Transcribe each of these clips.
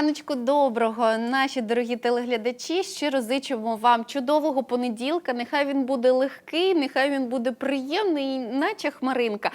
Раночку доброго, наші дорогі телеглядачі. Щиро зичимо вам чудового понеділка. Нехай він буде легкий, нехай він буде приємний, наче хмаринка.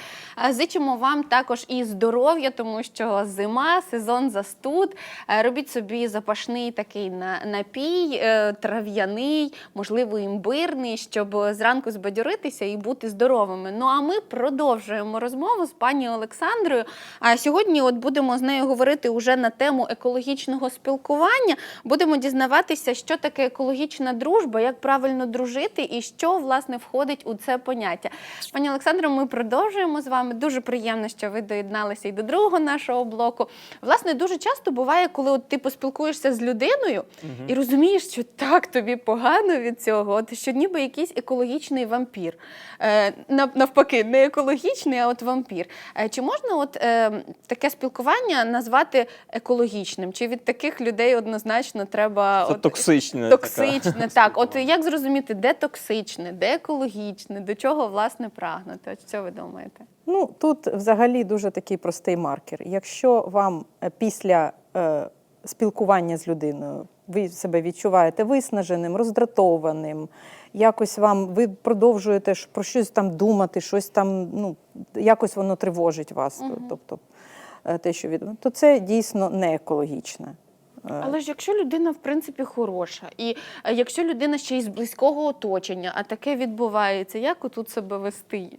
Зичимо вам також і здоров'я, тому що зима, сезон застуд. Робіть собі запашний такий напій, е, трав'яний, можливо, імбирний, щоб зранку збадьоритися і бути здоровими. Ну а ми продовжуємо розмову з пані Олександрою. А сьогодні от будемо з нею говорити уже на тему екологічного спілкування. Будемо дізнаватися, що таке екологічна дружба, як правильно дружити і що власне входить у це поняття. Пані Олександро, ми продовжуємо з вами. Дуже приємно, що ви доєдналися і до другого нашого блоку. Власне, дуже часто буває, коли от ти поспілкуєшся з людиною і розумієш, що так тобі погано від цього, от що ніби якийсь екологічний вампір. Е, навпаки, не екологічний, а от вампір. Е, чи можна от е, таке спілкування назвати екологічним? Чи від таких людей однозначно треба Це от, токсичне. токсичне? Так, от як зрозуміти, де токсичне, де екологічне, до чого власне прагнути? От що ви думаєте? Ну тут взагалі дуже такий простий маркер. Якщо вам е, після е, спілкування з людиною ви себе відчуваєте виснаженим, роздратованим, якось вам ви продовжуєте про щось там думати, щось там, ну якось воно тривожить вас. Тобто е, те, що від то це дійсно не екологічне. Е, Але ж якщо людина в принципі хороша, і е, якщо людина ще й з близького оточення, а таке відбувається, як отут себе вести?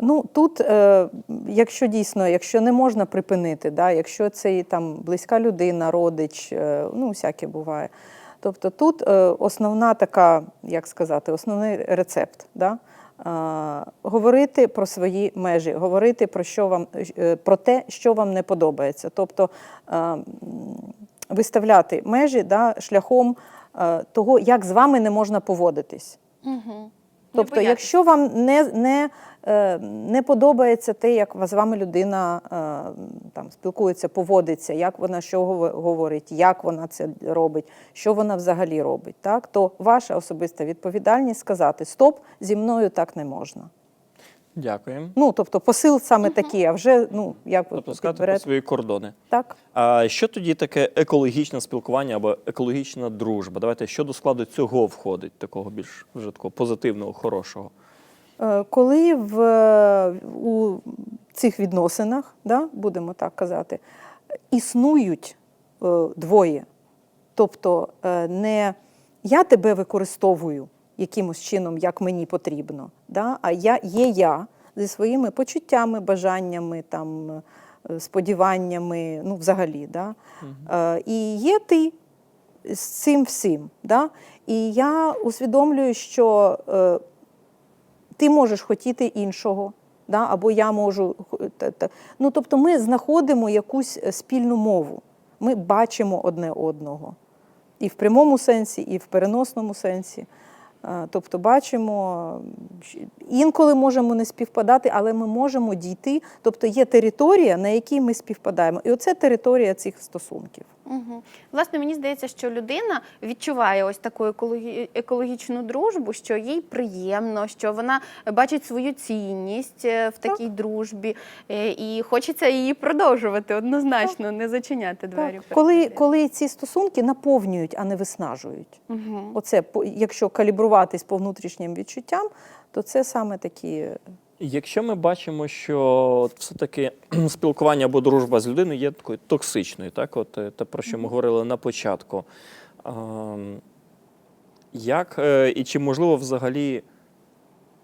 Ну тут, е, якщо дійсно, якщо не можна припинити, да, якщо це і там близька людина, родич, е, ну всяке буває. Тобто тут е, основна така, як сказати, основний рецепт. Да? Говорити про свої межі, говорити про що вам е, про те, що вам не подобається. Тобто виставляти межі да, шляхом е, того, як з вами не можна поводитись. Угу. Тобто, якщо вам не, не, не подобається те, як з вами людина е, там, спілкується, поводиться, як вона що говорить, як вона це робить, що вона взагалі робить, так, то ваша особиста відповідальність сказати Стоп, зі мною так не можна. Дякуємо. Ну, тобто, посил саме такий, а вже ну, як Тобто сказати про свої кордони. Так. А що тоді таке екологічне спілкування або екологічна дружба? Давайте що до складу цього входить, такого більш вже такого позитивного, хорошого. Е, Коли в, у цих відносинах, да, будемо так казати, існують е, двоє. Тобто е, не я тебе використовую якимось чином, як мені потрібно, да, а я є я зі своїми почуттями, бажаннями, там, сподіваннями, ну, взагалі. Да. Е, І є ти з цим всім. Да? І я усвідомлюю, що е, ти можеш хотіти іншого, да? або я можу. Ну, тобто ми знаходимо якусь е, спільну мову. Ми бачимо одне одного. І в прямому сенсі, і в переносному сенсі. Е, Тобто бачимо, інколи можемо не співпадати, але ми можемо дійти. Тобто є територія, на якій ми співпадаємо. І оце територія цих стосунків. Угу. Власне, мені здається, що людина відчуває ось таку екологі... екологічну дружбу, що їй приємно, що вона бачить свою цінність е, в такій дружбі, е, і хочеться її продовжувати однозначно, не зачиняти двері. Так. Коли, коли ці стосунки наповнюють, а не виснажують. Мгм. Оце якщо калібруватись по внутрішнім відчуттям, то це саме такі. Якщо ми бачимо, що все-таки спілкування або дружба з людиною є такою токсичною, так, от е, те, про що ми говорили на початку. Ем, Як е, і чи можливо взагалі,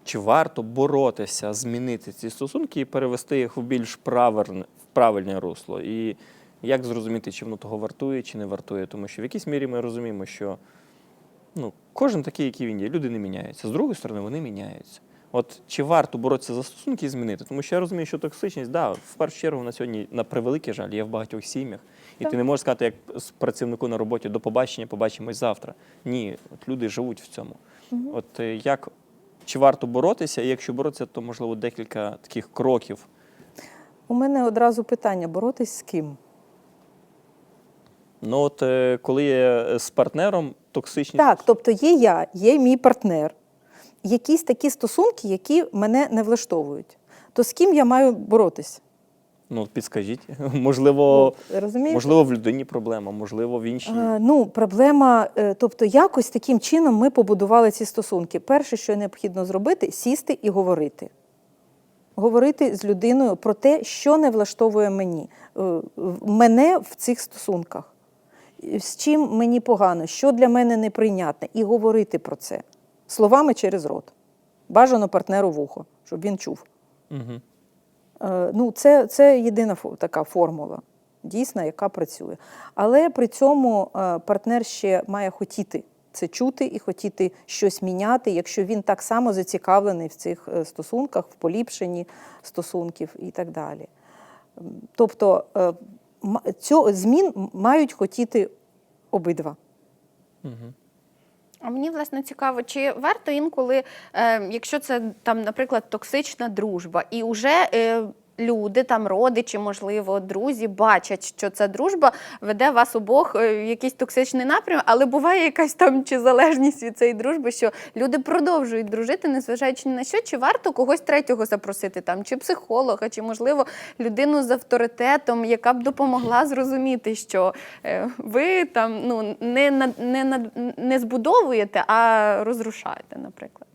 чи варто боротися, змінити ці стосунки і перевести їх в більш правильне, в правильне русло? І як зрозуміти, чи воно того вартує, чи не вартує? Тому що в якійсь мірі ми розуміємо, що ну, кожен такий, який він є, люди не міняються. З другої сторони, вони міняються. От чи варто боротися за стосунки і змінити? Тому що я розумію, що токсичність, да, в першу чергу на сьогодні, на превеликий жаль, є в багатьох сім'ях. І ти не можеш сказати, як працівнику на роботі до побачення, побачимось завтра. Ні, от люди живуть в цьому. От е, як чи варто боротися? І якщо боротися, то можливо декілька таких кроків. У мене одразу питання: боротись з ким? Ну от е, коли є е, з партнером токсичність. Так, тобто є я, є мій партнер, якісь такі стосунки, які мене не влаштовують. То з ким я маю боротись? Ну, підскажіть. Можливо, Ну, розумієте? можливо, в людині проблема, можливо, в іншій. Е, Ну, проблема, е, тобто, якось таким чином ми побудували ці стосунки. Перше, що необхідно зробити, сісти і говорити. Говорити з людиною про те, що не влаштовує мені, е, мене в цих стосунках, з чим мені погано, що для мене неприйнятне, і говорити про це словами через рот. Бажано партнеру в ухо, щоб він чув. Угу. Е, Ну, це, це єдина така формула, дійсна, яка працює. Але при цьому е, партнер ще має хотіти це чути і хотіти щось міняти, якщо він так само зацікавлений в цих е, стосунках, в поліпшенні стосунків і так далі. Тобто цього змін мають хотіти обидва. Угу. А мені власне цікаво, чи варто інколи, е, якщо це там, наприклад, токсична дружба, і вже е, люди, там родичі, можливо, друзі, бачать, що ця дружба веде вас обох е, в якийсь токсичний напрям, але буває якась там чи залежність від цієї дружби, що люди продовжують дружити, незважаючи на що, чи варто когось третього запросити, там, чи психолога, чи можливо людину з авторитетом, яка б допомогла зрозуміти, що е, ви там ну не не на не збудовуєте, а розрушаєте, наприклад.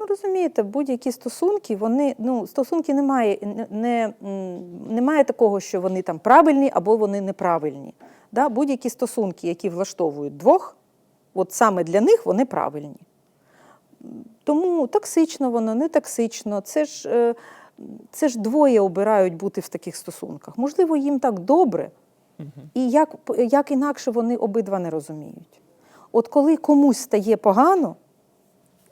Ну, розумієте, будь-які стосунки, вони ну стосунки немає, не, не, немає такого, що вони там правильні або вони неправильні. Да? Будь-які стосунки, які влаштовують двох, от саме для них вони правильні. Тому токсично воно, не токсично. Це ж, е, це ж двоє обирають бути в таких стосунках. Можливо, їм так добре, і як, як інакше вони обидва не розуміють. От коли комусь стає погано,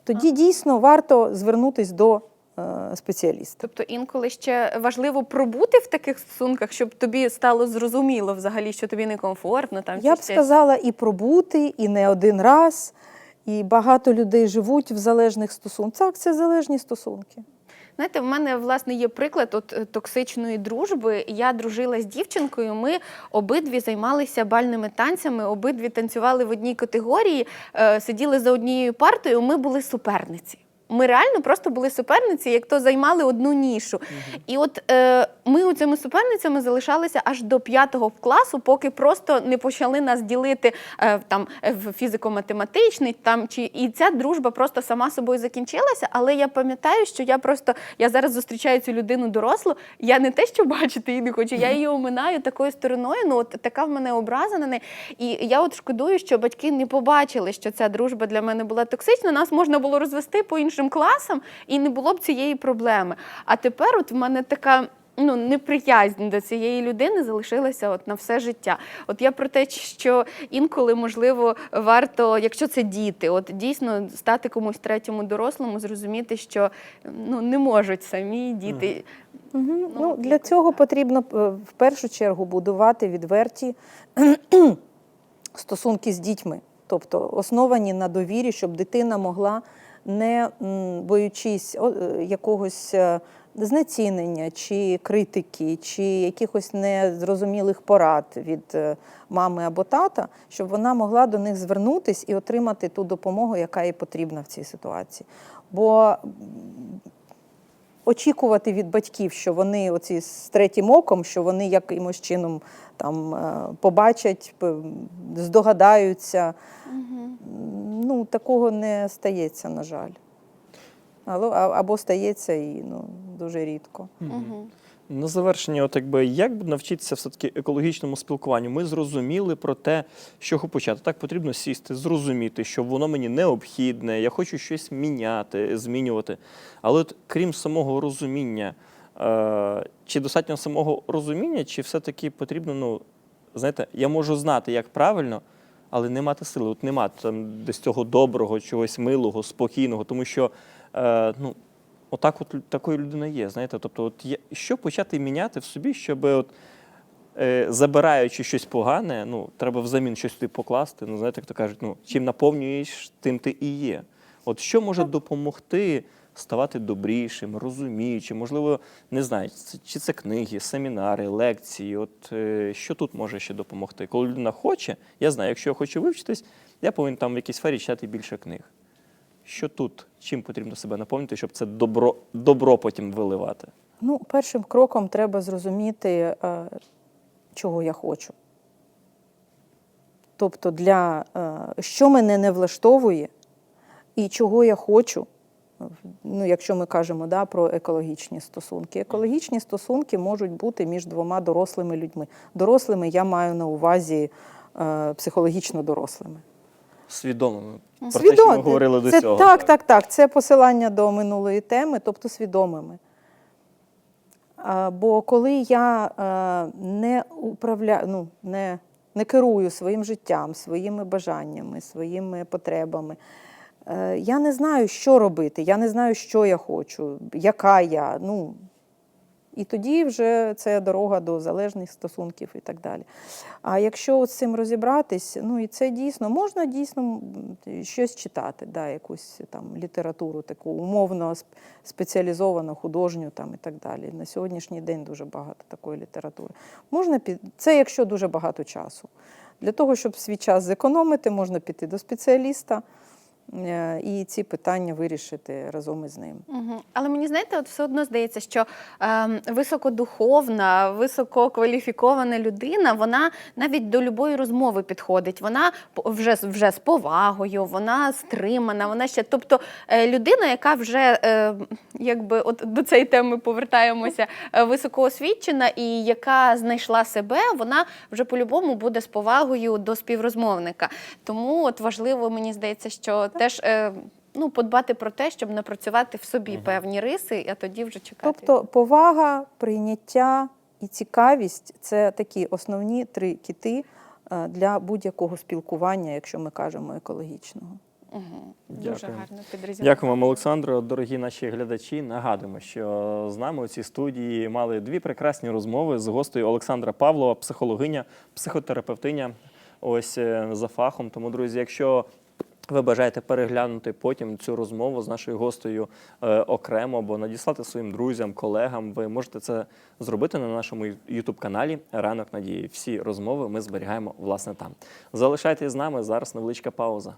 тоді дійсно варто звернутися до е, спеціаліста. Тобто інколи ще важливо пробути в таких стосунках, щоб тобі стало зрозуміло взагалі, що тобі некомфортно. Там Я б ще- сказала і пробути, і не один раз. І багато людей живуть в залежних стосунках. Так, це залежні стосунки. Знаєте, в мене власне є приклад от е, токсичної дружби. Я дружила з дівчинкою. Ми обидві займалися бальними танцями, обидві танцювали в одній категорії, е, сиділи за однією партою. Ми були суперниці. Ми реально просто були суперниці, як то займали одну нішу. І от е, ми у цими суперницями залишалися аж до п'ятого класу, поки просто не почали нас ділити е, там в фізико-математичний. Там чи і ця дружба просто сама собою закінчилася. Але я пам'ятаю, що я просто я зараз зустрічаю цю людину дорослу. Я не те, що бачити її не хочу, я її оминаю такою стороною. Ну от така в мене образа на неї. І я от шкодую, що батьки не побачили, що ця дружба для мене була токсична. Нас можна було розвести по іншим класам, і не було б цієї проблеми. А тепер, от в мене така. Ну, неприязнь до цієї людини залишилася от на все життя. От я про те, що інколи, можливо, варто, якщо це діти, от дійсно стати комусь третьому дорослому, зрозуміти, що ну не можуть самі діти. Угу. Ну, для цього потрібно е, в першу чергу будувати відверті стосунки з дітьми, тобто основані на довірі, щоб дитина могла, не боючись е, якогось е, знецінення чи критики, чи якихось незрозумілих порад від е, мами або тата, щоб вона могла до них звернутись і отримати ту допомогу, яка їй потрібна в цій ситуації. Бо очікувати від батьків, що вони оці з третім оком, що вони якимось чином там е, побачать, здогадаються. здогадаються. Ну, такого не стається, на жаль. Або, або стається і ну, дуже рідко. Угу. На завершення, от якби як навчитися все-таки екологічному спілкуванню? Ми зрозуміли про те, чого почати. Так потрібно сісти, зрозуміти, що воно мені необхідне, я хочу щось міняти, змінювати. Але от крім самого розуміння, е, чи достатньо самого розуміння, чи все-таки потрібно, ну, знаєте, я можу знати, як правильно, але не мати сили. От нема там десь цього доброго, чогось милого, спокійного, тому що е, ну, отак от такою людина є. Знаєте, тобто, от є, що почати міняти в собі, щоб от, е, забираючи щось погане, ну, треба взамін щось туди покласти. Ну, знаєте, як то кажуть, ну, чим наповнюєш, тим ти і є. От що може допомогти ставати добрішим, розуміючим, можливо, не знаю, чи це книги, семінари, лекції. От е, що тут може ще допомогти? Коли людина хоче, я знаю, якщо я хочу вивчитись, я повинен там в якійсь сфері читати більше книг. Що тут? Чим потрібно себе наповнити, щоб це добро, добро потім виливати? Ну, першим кроком треба зрозуміти, е, чого я хочу. Тобто, для, е, що мене не влаштовує і чого я хочу. Ну, якщо ми кажемо да, про екологічні стосунки. Екологічні стосунки можуть бути між двома дорослими людьми. Дорослими я маю на увазі е, психологічно дорослими. Свідомими. Про те, що ми говорили до це, цього. Так, так, так. Це посилання до минулої теми, тобто свідомими. А, Бо коли я е, не управляю, ну, не, не керую своїм життям, своїми бажаннями, своїми потребами, я не знаю, що робити, я не знаю, що я хочу, яка я. Ну, і тоді вже це дорога до залежних стосунків і так далі. А якщо з цим розібратись, ну і це дійсно можна дійсно щось читати, да, якусь там літературу, таку умовно спеціалізовану, художню там і так далі. На сьогоднішній день дуже багато такої літератури. Можна під це, якщо дуже багато часу. Для того, щоб свій час зекономити, можна піти до спеціаліста е, і ці питання вирішити разом із ним. Угу. Але мені знаєте, от все одно здається, що ем, високодуховна, висококваліфікована людина, вона навіть до любої розмови підходить. Вона вже, вже з повагою, вона стримана, вона ще. Тобто е, людина, яка вже е, якби от до цієї теми повертаємося, е, високоосвічена і яка знайшла себе, вона вже по-любому буде з повагою до співрозмовника. Тому от важливо, мені здається, що теж. Е, Ну, подбати про те, щоб напрацювати в собі певні риси, а тоді вже чекати. Тобто повага, прийняття і цікавість це такі основні три кіти е, для будь-якого спілкування, якщо ми кажемо екологічного. Угу. Дуже Дякую. гарно підрозуміло. Дякую вам, Олександро. Дорогі наші глядачі. Нагадуємо, що з нами у цій студії мали дві прекрасні розмови з гостею Олександра Павлова, психологиня, психотерапевтиня. Ось е, за фахом. Тому, друзі, якщо ви бажаєте переглянути потім цю розмову з нашою гостею е, окремо або надіслати своїм друзям, колегам, ви можете це зробити на нашому youtube каналі Ранок Надії. Всі розмови ми зберігаємо власне там. Залишайтесь з нами зараз невеличка пауза.